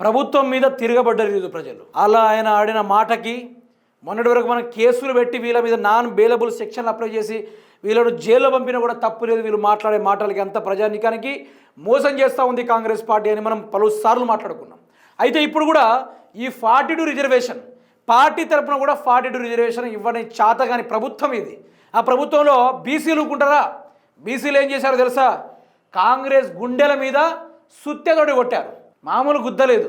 ప్రభుత్వం మీద తిరగబడ్డారు ఈరోజు ప్రజలు. అలా ఆయన ఆడిన మాటకి మొన్నటి వరకు మనం కేసులు పెట్టి వీళ్ళ మీద నాన్ బెయిలబుల్ సెక్షన్లు అప్లై చేసి వీళ్ళను జైల్లో పంపినా కూడా తప్పు లేదు వీళ్ళు మాట్లాడే మాటలకి అంత ప్రజానికానికి మోసం చేస్తూ ఉంది కాంగ్రెస్ పార్టీ అని మనం పలుసార్లు మాట్లాడుకున్నాం. అయితే ఇప్పుడు కూడా ఈ ఫార్టీ టూ రిజర్వేషన్ పార్టీ తరపున కూడా ఫార్టీ టూ రిజర్వేషన్ ఇవ్వని చాతగాని ప్రభుత్వం ఇది. ఆ ప్రభుత్వంలో బీసీలు ఉంటారా బీసీలు ఏం చేశారో తెలుసా? కాంగ్రెస్ గుండెల మీద సుత్తెతోటి కొట్టారు మామూలు గుద్దలేదు.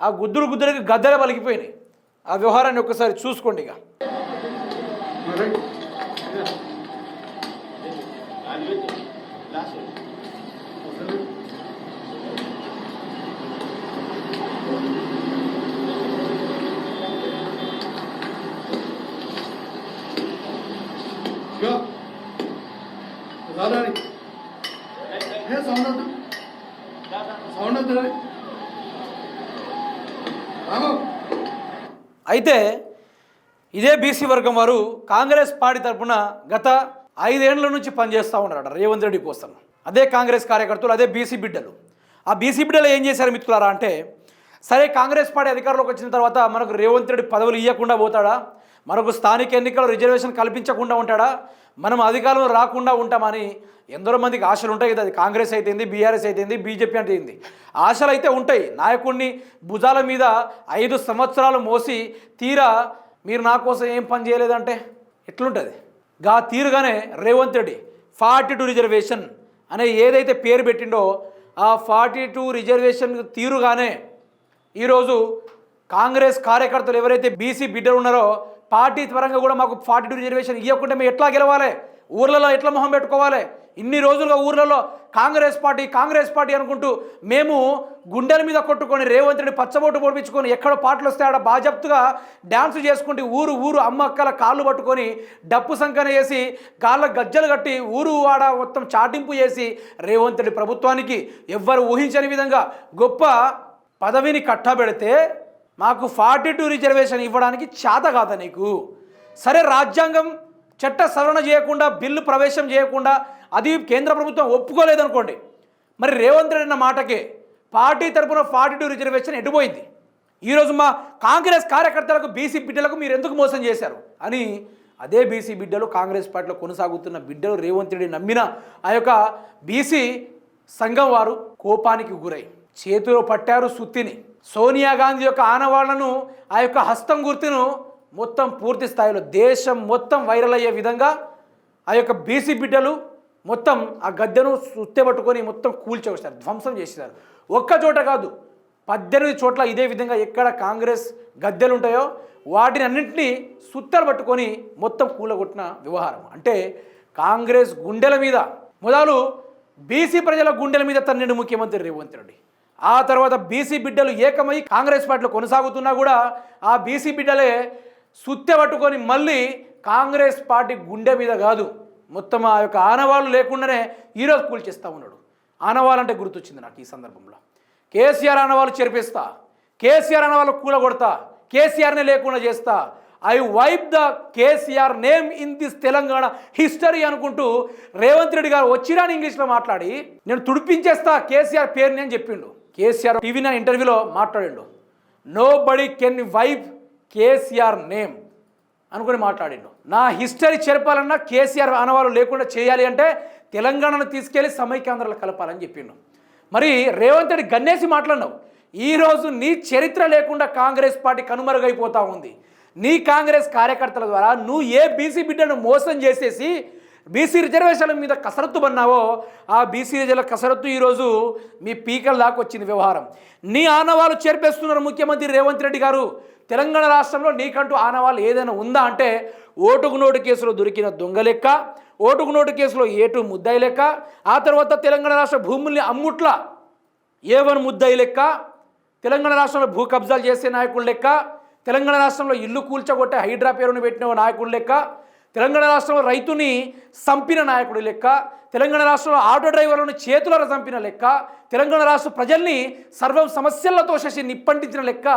ఆ గుద్దులు గుద్దులకి గద్దెలు పలికిపోయినాయి. ఆ వ్యవహారాన్ని ఒక్కసారి చూసుకోండి ఇక. సౌండ్ సౌండ్ అవుతుంది అయితే ఇదే బీసీ వర్గం వారు కాంగ్రెస్ పార్టీ తరఫున గత ఐదేళ్ళ నుంచి పనిచేస్తూ ఉన్నారట. రేవంత్ రెడ్డి కోసం. అదే కాంగ్రెస్ కార్యకర్తలు అదే బీసీ బిడ్డలు. ఆ బీసీ బిడ్డలు ఏం చేశారు మిత్రులారా అంటే సరే కాంగ్రెస్ పార్టీ అధికారంలోకి వచ్చిన తర్వాత మనకు రేవంత్ రెడ్డి పదవులు ఇవ్వకుండా పోతాడా? మనకు స్థానిక ఎన్నికల్లో రిజర్వేషన్ కల్పించకుండా ఉంటాడా? మనం అధికారంలో రాకుండా ఉంటామని ఎందరో మందికి ఆశలు ఉంటాయి. కదా అది కాంగ్రెస్ అయితేంది బీఆర్ఎస్ అయితేంది బీజేపీ అంటేంది ఆశలు అయితే ఉంటాయి. నాయకుడిని భుజాల మీద ఐదు సంవత్సరాలు మోసి తీరా మీరు నా కోసం ఏం పని చేయలేదంటే? ఎట్లుంటుంది? గా తీరుగానే Revanth Reddy forty two reservation అనే ఏదైతే పేరు పెట్టిండో ఆ ఫార్టీ టూ రిజర్వేషన్ తీరుగానే ఈరోజు కాంగ్రెస్ కార్యకర్తలు ఎవరైతే బీసీ బిడ్డలు ఉన్నారో పార్టీ పరంగా కూడా మాకు ఫార్టీ టూ రిజర్వేషన్ ఇవ్వకుంటే మేము ఎట్లా గెలవాలి? ఊర్లలో ఎట్లా మొహం పెట్టుకోవాలి? ఇన్ని రోజులుగా ఊర్లలో కాంగ్రెస్ పార్టీ కాంగ్రెస్ పార్టీ అనుకుంటూ మేము గుండెల మీద కొట్టుకొని రేవంత్ రెడ్డి పచ్చబొట్టు పొడిపించుకొని ఎక్కడ పాటలు వస్తే ఆడ బాజప్తుగా డ్యాన్స్ చేసుకుంటూ ఊరు ఊరు అమ్మ అక్కల కాళ్ళు పట్టుకొని డప్పు సంకన వేసి కాళ్ళ గజ్జలు కట్టి ఊరు ఆడ మొత్తం చాటింపు చేసి రేవంత్ రెడ్డి ప్రభుత్వానికి ఎవ్వరు ఊహించని విధంగా గొప్ప పదవిని కట్టబెడితే మాకు ఫార్టీ టూ రిజర్వేషన్ ఇవ్వడానికి చేత కాదా నీకు? సరే రాజ్యాంగం చట్ట సవరణ చేయకుండా బిల్లు ప్రవేశం చేయకుండా అది కేంద్ర ప్రభుత్వం ఒప్పుకోలేదనుకోండి మరి రేవంత్ రెడ్డి అన్న మాటకే పార్టీ తరపున ఫార్టీ టూ రిజర్వేషన్ ఎడిపోయింది ఈరోజు మా కాంగ్రెస్ కార్యకర్తలకు బీసీ బిడ్డలకు మీరు ఎందుకు మోసం చేశారు? అని అదే బీసీ బిడ్డలు కాంగ్రెస్ పార్టీలో కొనసాగుతున్న బిడ్డలు రేవంత్ రెడ్డి నమ్మిన ఆ యొక్క బీసీ సంఘం వారు కోపానికి గురై చేతిలో పట్టారు సుత్తిని. సోనియా గాంధీ యొక్క ఆనవాళ్ళను ఆ యొక్క హస్తం గుర్తును మొత్తం పూర్తి స్థాయిలో దేశం మొత్తం వైరల్ అయ్యే విధంగా ఆ యొక్క బీసీ బిడ్డలు మొత్తం ఆ గద్దెను సుత్తె పట్టుకొని మొత్తం కూల్చేసారు ధ్వంసం చేసేశారు. ఒక్క చోట కాదు పద్దెనిమిది చోట్ల ఇదే విధంగా ఎక్కడ కాంగ్రెస్ గద్దెలు ఉంటాయో వాటిని అన్నింటినీ సుత్తలు పట్టుకొని మొత్తం కూలగొట్టిన వ్యవహారం. అంటే కాంగ్రెస్ గుండెల మీద మొదలు బీసీ ప్రజల గుండెల మీద తన్నిండు ముఖ్యమంత్రి రేవంత్ రెడ్డి. ఆ తర్వాత బీసీ బిడ్డలు ఏకమై కాంగ్రెస్ పార్టీలో కొనసాగుతున్నా కూడా ఆ బీసీ బిడ్డలే సుత్తె పట్టుకొని మళ్ళీ కాంగ్రెస్ పార్టీ గుండె మీద కాదు. మొత్తం ఆ యొక్క ఆనవాళ్ళు లేకుండానే ఈరోజు కూల్చేస్తూ ఉన్నాడు. ఆనవాళ్ళంటే గుర్తొచ్చింది నాకు ఈ సందర్భంలో. కేసీఆర్ ఆనవాళ్ళు చెరిపిస్తా. కేసీఆర్ ఆనవాళ్ళు కూలగొడతా. కేసీఆర్నే లేకుండా చేస్తా. I wipe the KCR name in this Telangana history అనుకుంటూ రేవంత్ రెడ్డి గారు వచ్చిరాని ఇంగ్లీష్లో మాట్లాడి నేను తుడిపించేస్తా కేసీఆర్ పేరుని అని చెప్పిండు. కేసీఆర్ టీవీ నా ఇంటర్వ్యూలో మాట్లాడిండు. Nobody can wipe KCR name అనుకుని మాట్లాడిండు. నా హిస్టరీ చెరపాలన్నా కేసీఆర్ ఆనవాళ్ళు లేకుండా చేయాలి అంటే తెలంగాణను తీసుకెళ్ళి సమైక్యాంధ్రాలు కలపాలని చెప్పిండు. మరి రేవంత్ రెడ్డి గన్నేసి మాట్లాడినావు. ఈరోజు నీ చరిత్ర లేకుండా కాంగ్రెస్ పార్టీ కనుమరుగైపోతా ఉంది. నీ కాంగ్రెస్ కార్యకర్తల ద్వారా నువ్వు ఏ బీసీ బిడ్డను మోసం చేసేసి బీసీ రిజర్వేషన్ల మీద కసరత్తు పన్నావో ఆ బీసీ రిజర్ల కసరత్తు ఈరోజు మీ పీకల దాకా వచ్చింది వ్యవహారం. నీ ఆనవాళ్ళు చేర్పేస్తున్నారు ముఖ్యమంత్రి రేవంత్ రెడ్డి గారు. తెలంగాణ రాష్ట్రంలో నీకంటూ ఆనవాళ్ళు ఏదైనా ఉందా అంటే ఓటుకు నోటు కేసులో దొరికిన దొంగ లెక్క ఓటుకు నోటు కేసులో ఏటు ముద్దాయి లెక్క ఆ తర్వాత తెలంగాణ రాష్ట్ర భూముల్ని అమ్ముట్ల ఏవన్ ముద్దాయి లెక్క తెలంగాణ రాష్ట్రంలో భూ కబ్జాలు చేసే నాయకుల లెక్క తెలంగాణ రాష్ట్రంలో ఇల్లు కూల్చగొట్టే హైడ్రా పేరును పెట్టిన నాయకుల లెక్క తెలంగాణ రాష్ట్రంలో రైతుని చంపిన నాయకుడు లెక్క తెలంగాణ రాష్ట్రంలో ఆటో డ్రైవర్లను చేతులను చంపిన లెక్క తెలంగాణ రాష్ట్ర ప్రజల్ని సర్వం సమస్యలతో శశి నిప్పంటించిన లెక్క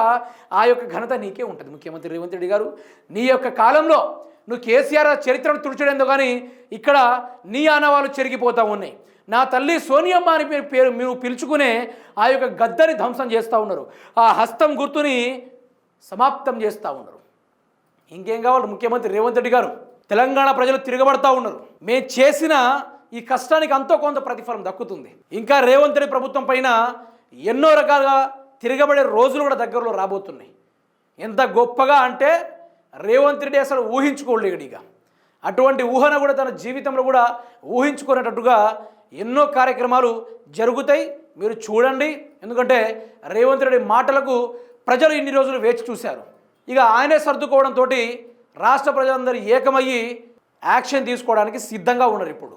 ఆ యొక్క ఘనత నీకే ఉంటుంది. ముఖ్యమంత్రి రేవంత్ రెడ్డి గారు నీ యొక్క కాలంలో నువ్వు కేసీఆర్ చరిత్రను తుడిచడేందో కానీ ఇక్కడ నీ ఆనవాళ్ళు చెరిగిపోతూ ఉన్నాయి. నా తల్లి సోనియమ్మ అని పేరు పేరు మీరు పిలుచుకునే ఆ యొక్క గద్దని ధ్వంసం చేస్తూ ఉన్నారు. ఆ హస్తం గుర్తుని సమాప్తం చేస్తూ ఉన్నారు. ఇంకేం కావాలి ముఖ్యమంత్రి రేవంత్ రెడ్డి గారు? తెలంగాణ ప్రజలు తిరగబడతా ఉన్నారు. మేము చేసిన ఈ కష్టానికి అంతో కొంత ప్రతిఫలం దక్కుతుంది. ఇంకా రేవంత్ రెడ్డి ప్రభుత్వం పైన ఎన్నో రకాలుగా తిరగబడే రోజులు కూడా దగ్గరలో రాబోతున్నాయి. ఎంత గొప్పగా అంటే రేవంత్ రెడ్డి అసలు ఊహించుకోలేడు ఇక. అటువంటి ఊహన కూడా తన జీవితంలో కూడా ఊహించుకునేటట్టుగా ఎన్నో కార్యక్రమాలు జరుగుతాయి. మీరు చూడండి. ఎందుకంటే రేవంత్ రెడ్డి మాటలకు ప్రజలు ఇన్ని రోజులు వేచి చూశారు. ఇక ఆయనే సర్దుకోవడంతో రాష్ట్ర ప్రజలందరూ ఏకమయ్యి యాక్షన్ తీసుకోవడానికి సిద్ధంగా ఉన్నారు ఇప్పుడు.